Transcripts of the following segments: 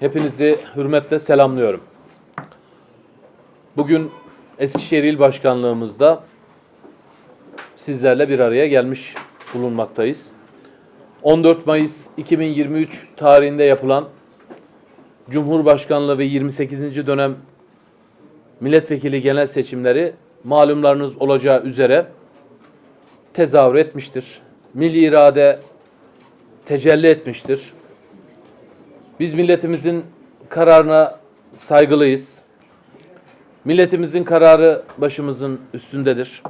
Hepinizi hürmetle selamlıyorum. Bugün Eskişehir İl Başkanlığımızda sizlerle bir araya gelmiş bulunmaktayız. 14 Mayıs 2023 tarihinde yapılan Cumhurbaşkanlığı ve 28. dönem milletvekili genel seçimleri malumlarınız olacağı üzere tezahür etmiştir. Milli irade tecelli etmiştir. Biz milletimizin kararına saygılıyız. Milletimizin kararı başımızın üstündedir.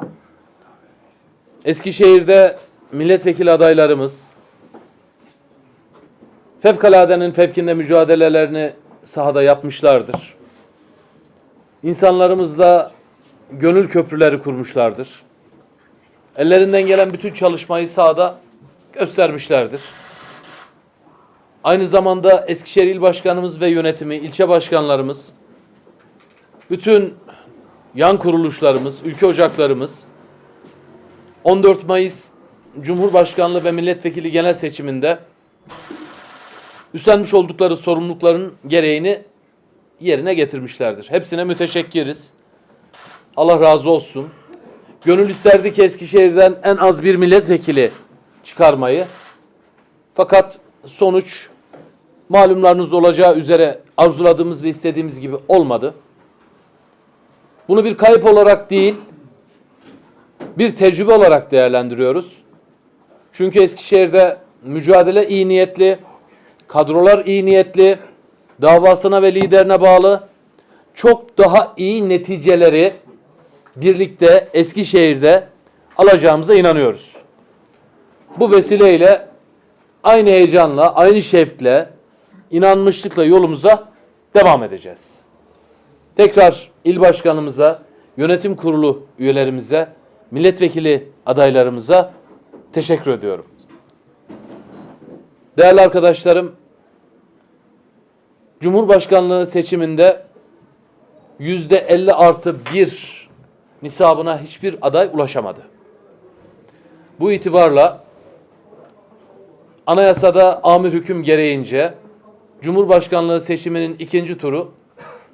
Eskişehir'de milletvekili adaylarımız fevkaladenin fevkinde mücadelelerini sahada yapmışlardır. İnsanlarımızla gönül köprüleri kurmuşlardır. Ellerinden gelen bütün çalışmayı sahada göstermişlerdir. Aynı zamanda Eskişehir İl Başkanımız ve yönetimi, ilçe başkanlarımız, bütün yan kuruluşlarımız, ülke ocaklarımız 14 Mayıs Cumhurbaşkanlığı ve Milletvekili genel seçiminde üstlenmiş oldukları sorumlulukların gereğini yerine getirmişlerdir. Hepsine müteşekkiriz. Allah razı olsun. Gönül isterdi ki Eskişehir'den en az bir milletvekili çıkarmayı. Fakat sonuç malumlarınız olacağı üzere arzuladığımız ve istediğimiz gibi olmadı. Bunu bir kayıp olarak değil, bir tecrübe olarak değerlendiriyoruz. Çünkü Eskişehir'de mücadele iyi niyetli, kadrolar iyi niyetli, davasına ve liderine bağlı çok daha iyi neticeleri birlikte Eskişehir'de alacağımıza inanıyoruz. Bu vesileyle aynı heyecanla, aynı şevkle, inanmışlıkla yolumuza devam edeceğiz. Tekrar il başkanımıza, yönetim kurulu üyelerimize, milletvekili adaylarımıza teşekkür ediyorum. Değerli arkadaşlarım, Cumhurbaşkanlığı seçiminde yüzde 50 artı bir nisabına hiçbir aday ulaşamadı. Bu itibarla anayasada amir hüküm gereğince Cumhurbaşkanlığı seçiminin ikinci turu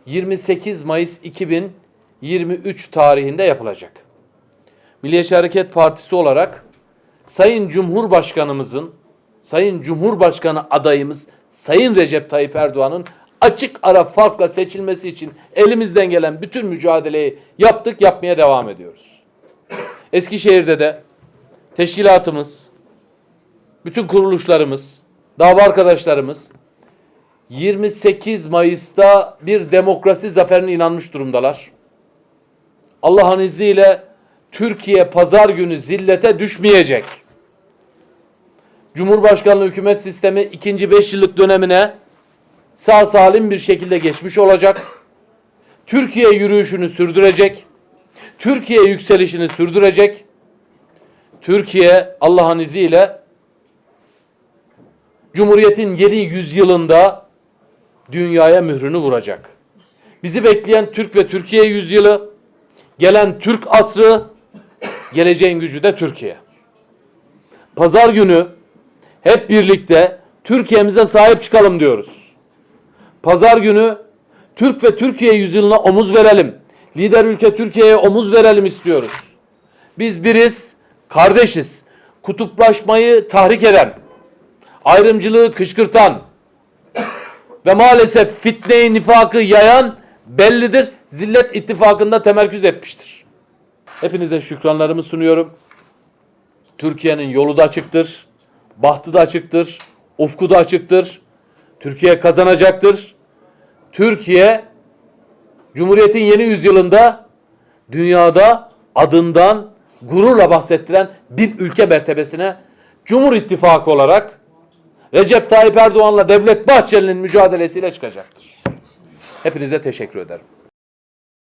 28 Mayıs 2023 tarihinde yapılacak. Milliyetçi Hareket Partisi olarak Sayın Cumhurbaşkanımızın, Sayın Cumhurbaşkanı adayımız Sayın Recep Tayyip Erdoğan'ın açık ara farkla seçilmesi için elimizden gelen bütün mücadeleyi yaptık, yapmaya devam ediyoruz. Eskişehir'de de teşkilatımız, bütün kuruluşlarımız, dava arkadaşlarımız 28 Mayıs'ta bir demokrasi zaferine inanmış durumdalar. Allah'ın izniyle Türkiye pazar günü zillete düşmeyecek. Cumhurbaşkanlığı hükümet sistemi ikinci beş yıllık dönemine sağ salim bir şekilde geçmiş olacak. Türkiye yürüyüşünü sürdürecek. Türkiye yükselişini sürdürecek. Türkiye Allah'ın izniyle Cumhuriyet'in yeni yüzyılında dünyaya mührünü vuracak. Bizi bekleyen Türk ve Türkiye yüzyılı, gelen Türk asrı, geleceğin gücü de Türkiye. Pazar günü hep birlikte Türkiye'mize sahip çıkalım diyoruz. Pazar günü Türk ve Türkiye yüzyılına omuz verelim. Lider ülke Türkiye'ye omuz verelim istiyoruz. Biz biriz, kardeşiz. Kutuplaşmayı tahrik eden, ayrımcılığı kışkırtan ve maalesef fitneyi nifakı yayan bellidir. Zillet ittifakında temerküz etmiştir. Hepinize şükranlarımı sunuyorum. Türkiye'nin yolu da açıktır. Bahtı da açıktır. Ufku da açıktır. Türkiye kazanacaktır. Türkiye Cumhuriyet'in yeni yüzyılında dünyada adından gururla bahsettiren bir ülke mertebesine Cumhur İttifakı olarak Recep Tayyip Erdoğan'la Devlet Bahçeli'nin mücadelesiyle çıkacaktır. Hepinize teşekkür ederim.